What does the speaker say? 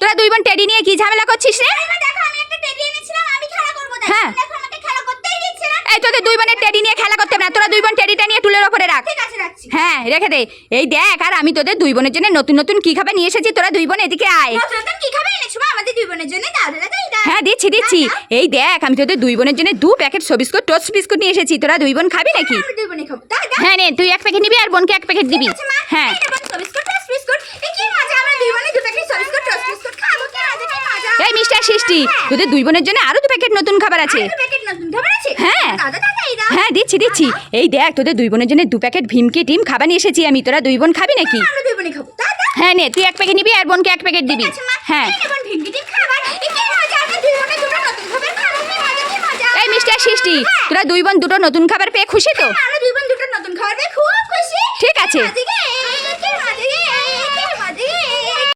তোরা দুই বোন টেডি নিয়ে কি ঝামেলা করছিস রে? মা দেখো আমি একটা টেডি এনেছিলাম আমি খেলা করব দেখো। হ্যাঁ। দেখো আমাকে খেলা করতেই দিচ্ছে এই তোদের দুই বোনের টেডি নিয়ে খেলা করতে হবে না তোরা দুই বোন টেডিটা নিয়ে টুলের ওপরে রাখ। ঠিক আছে রাখছি। হ্যাঁ রেখে দে। এই দেখ আর আমি তোদের দুই বোনের জন্য নতুন নতুন কি খাবার নিয়ে এসেছি তোরা দুই বোন এদিকে আয়। নতুন নতুন কি খাবে এনেছো মা? আমাদের দুই বোনের জন্য দাও দাদা দাও হ্যাঁ দিচ্ছি দিচ্ছি। এই দেখ আমি তোদের দুই বোনের জন্য দু প্যাকেট সবিস্কুট টোস্ট বিস্কুট নিয়ে এসেছি। তোরা দুই বোন খাবি নাকি? আমরা দুই বোনে খাব। দাও দাও। হ্যাঁ নে তুই এক প্যাকেট নিবি আর বোনকে এক প্যাকেট দিবি। হ্যাঁ এই নেব বিস্কুট টোস্ট বিস্কুট এই কি মজা আমরা দুই বোনে দু প্যাকেট বিস্কুট টোস্ট বিস্কুট খাব কি মজা কি এই সৃষ্টি। তোদের দুই বোনের জন্য আরও দু প্যাকেট নতুন খাবার আছে। হ্যাঁ। হ্যাঁ দিচ্ছি দিচ্ছি। এই দেখ তোদের দুই বোনের জন্য দু প্যাকেট ভীমকে ডিম খাবার নিয়ে এসেছি আমি। তোরা দুই বোন খাবি নাকি? হ্যাঁ নে তুই এক প্যাকেট নিবি আর বোনকে এক প্যাকেট দিবি। হ্যাঁ। এই মিস্টার সৃষ্টি তোরা দুই বোন দুটো নতুন খাবার পেয়ে খুশি তো? দুই বোন দুটো নতুন খাবার পেয়ে খুব খুশি। ঠিক আছে।